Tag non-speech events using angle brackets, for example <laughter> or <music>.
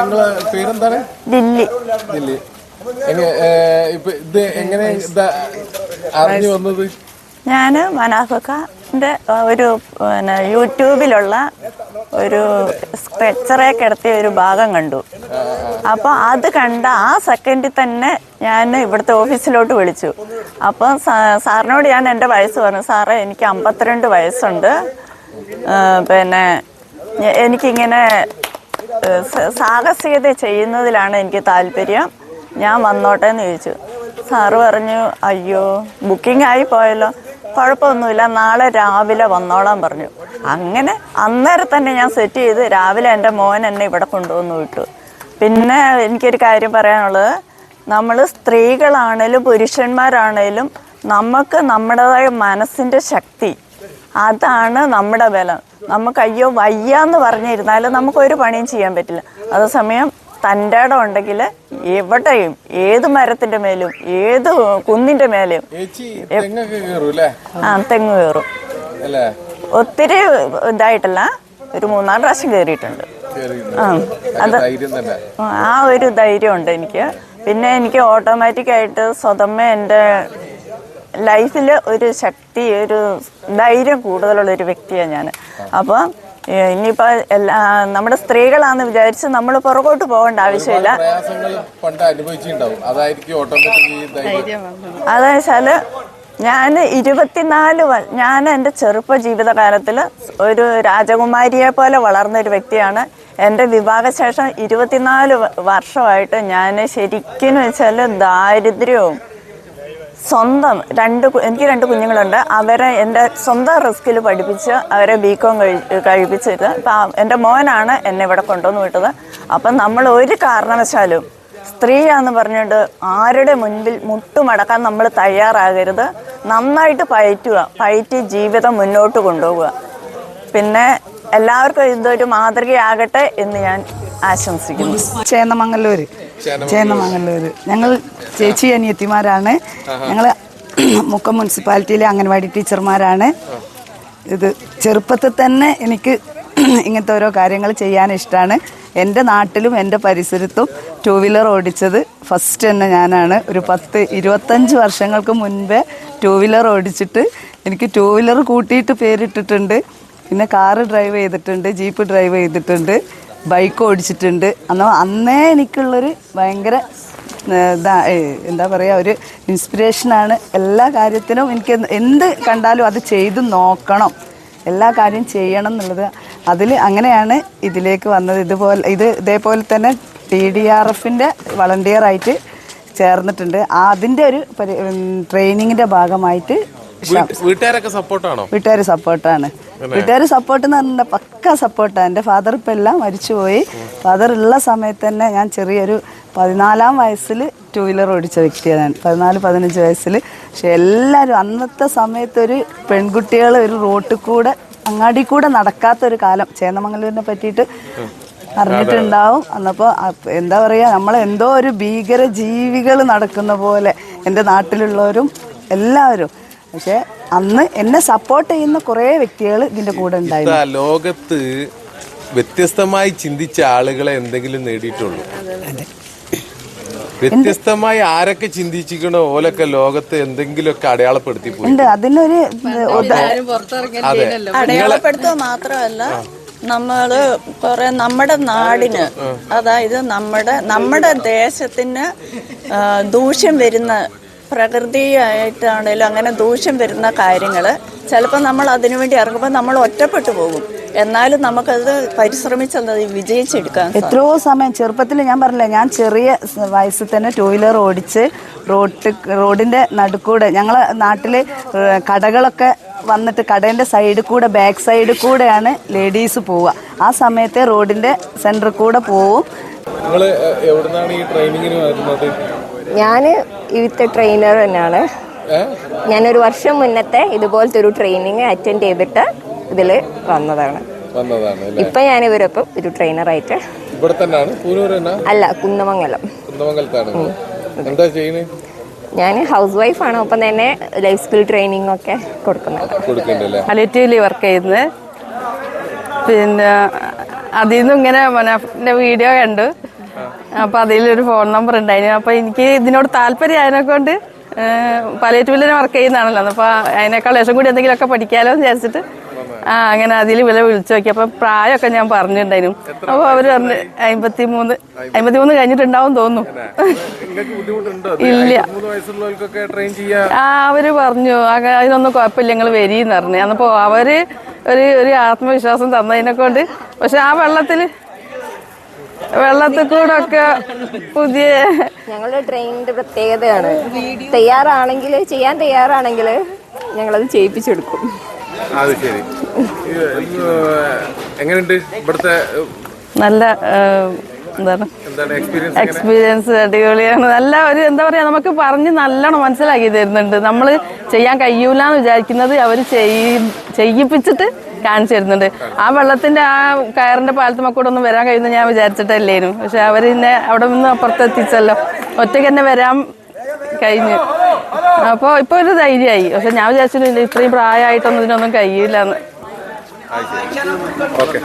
നിങ്ങളെ പേരെന്താണ്? ദില്ലി. ദില്ലി. ഇത് എങ്ങനെ അറിഞ്ഞു വന്നത്? ഞാൻ മനാഫക്കാന്റെ ഒരു പിന്നെ യൂട്യൂബിലുള്ള ഒരു സ്ട്രെച്ചറെ കിടത്തിയ ഒരു ഭാഗം കണ്ടു. അപ്പോൾ അത് കണ്ട ആ സെക്കൻഡിൽ തന്നെ ഞാൻ ഇവിടുത്തെ ഓഫീസിലോട്ട് വിളിച്ചു. അപ്പം സാറിനോട് ഞാൻ എന്റെ വയസ്സ് പറഞ്ഞു സാറേ എനിക്ക് അമ്പത്തിരണ്ട് വയസ്സുണ്ട്. പിന്നെ എനിക്കിങ്ങനെ സാഹസികത ചെയ്യുന്നതിലാണ് എനിക്ക് താല്പര്യം. ഞാൻ വന്നോട്ടെ എന്ന് ചോദിച്ചു. സാറ് പറഞ്ഞു അയ്യോ ബുക്കിംഗ് ആയി പോയല്ലോ. കുഴപ്പമൊന്നുമില്ല നാളെ രാവിലെ വന്നോളാൻ പറഞ്ഞു. അങ്ങനെ അന്നേരം തന്നെ ഞാൻ സെറ്റ് ചെയ്ത് രാവിലെ എന്റെ മോൻ എന്നെ ഇവിടെ കൊണ്ടുവന്നു വിട്ടു. പിന്നെ എനിക്കൊരു കാര്യം പറയാനുള്ളത്. നമ്മൾ സ്ത്രീകളാണേലും പുരുഷന്മാരാണേലും നമുക്ക് നമ്മുടേതായ മനസ്സിന്റെ ശക്തി അതാണ് നമ്മുടെ ബലം നമുക്ക് അയ്യോ വയ്യാന്ന് പറഞ്ഞിരുന്നാലും നമുക്ക് ഒരു പണിയും ചെയ്യാൻ പറ്റില്ല. അതേസമയം തന്റെ ഇടം ഉണ്ടെങ്കിൽ എവിടെയും ഏത് മരത്തിന്റെ മേലും ഏത് കുന്നിന്റെ മേലും ആ തെങ്ങ് കയറും. ഒത്തിരി ഇതായിട്ടല്ല ഒരു മൂന്നാൽ പ്രാവശ്യം കയറിയിട്ടുണ്ട്. ആ അത് ആ ഒരു ധൈര്യം ഉണ്ട് എനിക്ക്. പിന്നെ എനിക്ക് ഓട്ടോമാറ്റിക്കായിട്ട് സ്വതമേ എന്റെ ലൈഫിൽ ഒരു ശക്തി ഒരു ധൈര്യം കൂടുതലുള്ള ഒരു വ്യക്തിയാണ് ഞാൻ. അപ്പോൾ ഇനിയിപ്പോൾ എല്ലാ നമ്മുടെ സ്ത്രീകളാണെന്ന് വിചാരിച്ച് നമ്മൾ പുറകോട്ട് പോകേണ്ട ആവശ്യമില്ല. പ്രയാസങ്ങൾ പണ്ട് അനുഭവിച്ചിട്ടുണ്ടാവും. അതായിരിക്കും ഓട്ടോമാറ്റിക് ധൈര്യം. അതെന്ന് ഞാൻ ഇരുപത്തിനാല് ഞാൻ എന്റെ ചെറുപ്പ ജീവിതകാലത്തിൽ ഒരു രാജകുമാരിയെ പോലെ വളർന്ന ഒരു വ്യക്തിയാണ്. എന്റെ വിവാഹശേഷം ഇരുപത്തിനാല് വർഷമായിട്ട് ഞാൻ ശരിക്കും വെച്ചാൽ ദാരിദ്ര്യവും സ്വന്തം രണ്ട് എനിക്ക് രണ്ട് കുഞ്ഞുങ്ങളുണ്ട്. അവരെ എന്റെ സ്വന്തം റിസ്കിൽ പഠിപ്പിച്ച് അവരെ ബി കോം കഴി കഴിപ്പിച്ചിട്ട് ഇപ്പം എന്റെ മോനാണ് എന്നെ ഇവിടെ കൊണ്ടുവന്ന് വിട്ടത്. അപ്പം നമ്മൾ ഒരു കാരണവശാലും സ്ത്രീയാന്ന് പറഞ്ഞുകൊണ്ട് ആരുടെ മുൻപിൽ മുട്ടുമടക്കാൻ നമ്മൾ തയ്യാറാകരുത്. നന്നായിട്ട് പയറ്റുക പയറ്റി ജീവിതം മുന്നോട്ട് കൊണ്ടുപോവുക. പിന്നെ എല്ലാവർക്കും ഇതൊരു മാതൃകയാകട്ടെ എന്ന് ഞാൻ ആശംസിക്കുന്നു. ചേന്നമംഗല്ലൂർ ചേന്നമംഗല്ലൂർ ഞങ്ങൾ ചേച്ചി അനിയത്തിമാരാണ്. ഞങ്ങൾ <clears throat> മുക്കം മുനിസിപ്പാലിറ്റിയിലെ അംഗൻവാടി ടീച്ചർമാരാണ്. ഇത് ചെറുപ്പത്തിൽ തന്നെ എനിക്ക് <clears throat> ഇങ്ങനത്തെ ഓരോ കാര്യങ്ങൾ ചെയ്യാൻ ഇഷ്ടമാണ് എന്റെ നാട്ടിലും എന്റെ പരിസരത്തും ടൂ വീലർ ഓടിച്ചത് ഫസ്റ്റ് തന്നെ ഞാനാണ്. ഒരു പത്ത് ഇരുപത്തഞ്ച് വർഷങ്ങൾക്ക് മുൻപേ ടൂ വീലർ ഓടിച്ചിട്ട് എനിക്ക് ടൂ വീലർ കൂട്ടിയിട്ട് പേരിട്ടിട്ടുണ്ട്. പിന്നെ കാറ് ഡ്രൈവ് ചെയ്തിട്ടുണ്ട് ജീപ്പ് ഡ്രൈവ് ചെയ്തിട്ടുണ്ട് ബൈക്ക് ഓടിച്ചിട്ടുണ്ട്. അന്ന് അന്നേ എനിക്കുള്ളൊരു ഭയങ്കര എന്താ പറയുക ഒരു ഇൻസ്പിറേഷനാണ് എല്ലാ കാര്യത്തിനും എനിക്ക് എന്ത് കണ്ടാലും അത് ചെയ്ത് നോക്കണം. എല്ലാ കാര്യം ചെയ്യണം എന്നുള്ളത്. അതിൽ അങ്ങനെയാണ് ഇതിലേക്ക് വന്നത്. ഇതുപോലെ ഇത് ഇതേപോലെ തന്നെ ടി ഡി ആർ എഫിന്റെ വളണ്ടിയറായിട്ട് ചേർന്നിട്ടുണ്ട്. അതിന്റെ ഒരു ട്രെയിനിങ്ങിന്റെ ഭാഗമായിട്ട് വീട്ട്- വീട്ടുകാരൊക്കെ സപ്പോർട്ടാണോ? വീട്ടുകാർ സപ്പോർട്ടാണ്. വീട്ടുകാർ സപ്പോർട്ട് എന്ന് പറഞ്ഞാൽ പക്ക സപ്പോർട്ടാണ് എന്റെ ഫാദർ ഇപ്പം എല്ലാം മരിച്ചുപോയി. ഫാദർ ഉള്ള സമയത്ത് തന്നെ ഞാൻ ചെറിയൊരു പതിനാലാം വയസ്സിൽ ടൂ വീലർ ഓടിച്ച വ്യക്തിയാണ്. ഞാൻ പതിനാല് പതിനഞ്ച് വയസ്സിൽ. പക്ഷെ എല്ലാവരും അന്നത്തെ സമയത്ത് ഒരു പെൺകുട്ടികൾ ഒരു റോട്ടിൽ കൂടെ അങ്ങാടി കൂടെ നടക്കാത്തൊരു കാലം. ചേന്നമംഗലൂരിനെ പറ്റിയിട്ട് അറിഞ്ഞിട്ടുണ്ടാവും. അന്നപ്പോൾ എന്താ പറയുക നമ്മളെന്തോ ഒരു ഭീകര ജീവികൾ നടക്കുന്ന പോലെ എന്റെ നാട്ടിലുള്ളവരും എല്ലാവരും. പക്ഷെ അന്ന് എന്നെ സപ്പോർട്ട് ചെയ്യുന്ന കുറേ വ്യക്തികൾ ഇതിന്റെ കൂടെ ഉണ്ടായിരുന്നു. ലോകത്ത് വ്യത്യസ്തമായി ചിന്തിച്ച ആളുകളെ എന്തെങ്കിലും നേടിയിട്ടുള്ളൂ. വ്യത്യസ്തമായി ആരൊക്കെ ചിന്തിച്ചിരിക്കണോ? ഓലൊക്കെ ലോകത്ത് എന്തെങ്കിലുമൊക്കെ അടയാളപ്പെടുത്തി പോയി ഉണ്ട് അതിനൊരു അതെ. അടയാളപ്പെടുത്തുക മാത്രമല്ല നമ്മൾ കുറെ നമ്മുടെ നാടിന് അതായത് നമ്മുടെ നമ്മുടെ ദേശത്തിന് ആ, ദൂഷ്യം വരുന്ന പ്രകൃതിയായിട്ടാണേലും അങ്ങനെ ദൂഷ്യം വരുന്ന കാര്യങ്ങൾ ചിലപ്പോൾ നമ്മൾ അതിനുവേണ്ടി ഇറങ്ങുമ്പോൾ നമ്മൾ ഒറ്റപ്പെട്ടു പോകും. എന്നാലും നമുക്കത് പരിശ്രമിച്ചത് വിജയിച്ചെടുക്കാം എത്രയോ സമയം ചെറുപ്പത്തിൽ ഞാൻ പറഞ്ഞില്ല ഞാൻ ചെറിയ വയസ്സിൽ തന്നെ ടൂ വീലർ ഓടിച്ച് റോഡ് റോഡിന്റെ നടുക്കൂടെ ഞങ്ങളെ നാട്ടിൽ കടകളൊക്കെ വന്നിട്ട് കടേന്റെ സൈഡിൽ കൂടെ ബാക്ക് സൈഡിൽ കൂടെയാണ് ലേഡീസ് പോവുക. ആ സമയത്തെ റോഡിന്റെ സെന്റർ കൂടെ പോവും. നിങ്ങൾ എവിടുന്നാണ് ഈ ട്രെയിനിങ്ങിന് വരുന്നത്? ഞാൻ ഇവിടുത്തെ ട്രെയിനർ തന്നെയാണ്? ഞാനൊരു വർഷം മുന്നത്തെ ഇതുപോലത്തെ ഒരു ട്രെയിനിങ് അറ്റൻഡ് ചെയ്തിട്ട് ഇതിൽ വന്നതാണ്. ഇപ്പൊ ഞാൻ ഇവരൊപ്പം ഒരു ട്രെയിനറായിട്ട് ഇവിടെ തന്നെയാണ്? അല്ല കുന്നമംഗലം. എന്താ ചെയ്യുന്നത് ഞാൻ ഹൗസ് വൈഫാണ് ഒപ്പം തന്നെ ലൈഫ് സ്കിൽ ട്രെയിനിങ് ഒക്കെ കൊടുക്കുന്നുണ്ട്. അലിറ്റീവിൽ വർക്ക് ചെയ്യുന്നത്. പിന്നെ അതിൽ നിന്നും ഇങ്ങനെ മനാഫിന്റെ വീഡിയോ കണ്ടു. അപ്പൊ അതിലൊരു ഫോൺ നമ്പർ ഉണ്ടായിരുന്നു അപ്പൊ എനിക്ക് ഇതിനോട് താല്പര്യം അതിനെ കൊണ്ട് പലേറ്റുവില്ലിനെ വർക്ക് ചെയ്യുന്നതാണല്ലോ. അപ്പൊ അതിനേക്കാൾ ലക്ഷം കൂടി എന്തെങ്കിലുമൊക്കെ പഠിക്കാലോ എന്ന് വിചാരിച്ചിട്ട് ആ അങ്ങനെ അതിൽ വില വിളിച്ചു നോക്കി. അപ്പൊ പ്രായമൊക്കെ ഞാൻ പറഞ്ഞിട്ടുണ്ടായിരുന്നു. അപ്പൊ അവർ പറഞ്ഞു അമ്പത്തി മൂന്ന് അമ്പത്തി മൂന്ന് കഴിഞ്ഞിട്ടുണ്ടാവും തോന്നുന്നു? ഇല്ല. വയസ്സുള്ളവർക്കൊക്കെ ട്രെയിൻ ചെയ്യാൻ ആ അവർ പറഞ്ഞു അതിനൊന്നും കുഴപ്പമില്ല ഞങ്ങൾ വരീന്ന് പറഞ്ഞു. അന്നപ്പോ അവർ ഒരു ഒരു ആത്മവിശ്വാസം തന്നതിനെ കൊണ്ട് പക്ഷെ ആ വെള്ളത്തിൽ വെള്ളത്തിൽ കൂടെ ഒക്കെ പുതിയ ഞങ്ങളുടെ ട്രെയിനിന്റെ പ്രത്യേകതയാണ്. തയ്യാറാണെങ്കിൽ ചെയ്യാൻ തയ്യാറാണെങ്കിൽ ഞങ്ങളത് ചെയ്യിപ്പിച്ചെടുക്കും. അത് ശരി. എങ്ങനെയുണ്ട് ഇവിടുത്തെ നല്ല എന്താണ്? എക്സ്പീരിയൻസ് അടിപൊളിയാണ്. നല്ല ഒരു എന്താ പറയാ നമുക്ക് പറഞ്ഞ് നല്ലോണം മനസ്സിലാക്കി തരുന്നുണ്ട്. നമ്മൾ ചെയ്യാൻ കഴിയൂലെന്ന് വിചാരിക്കുന്നത് അവർ ചെയ്യിപ്പിച്ചിട്ട് കാണിച്ചു തരുന്നുണ്ട്. ആ വെള്ളത്തിന്റെ ആ കയറിന്റെ പാലത്തുമ്മ കൂടെ ഒന്നും വരാൻ കഴിയുന്ന ഞാൻ വിചാരിച്ചിട്ടല്ലേനു. പക്ഷെ അവർ എന്നെ അവിടെ നിന്ന് അപ്പുറത്തെത്തിച്ചല്ലോ ഒറ്റയ്ക്ക് തന്നെ വരാൻ കഴിഞ്ഞു. അപ്പോൾ ഇപ്പൊ ഒരു ധൈര്യമായി. പക്ഷെ ഞാൻ വിചാരിച്ചില്ല ഇത്രയും പ്രായമായിട്ടൊന്നും ഇതിനൊന്നും കഴിയില്ല എന്ന് ഓക്കെ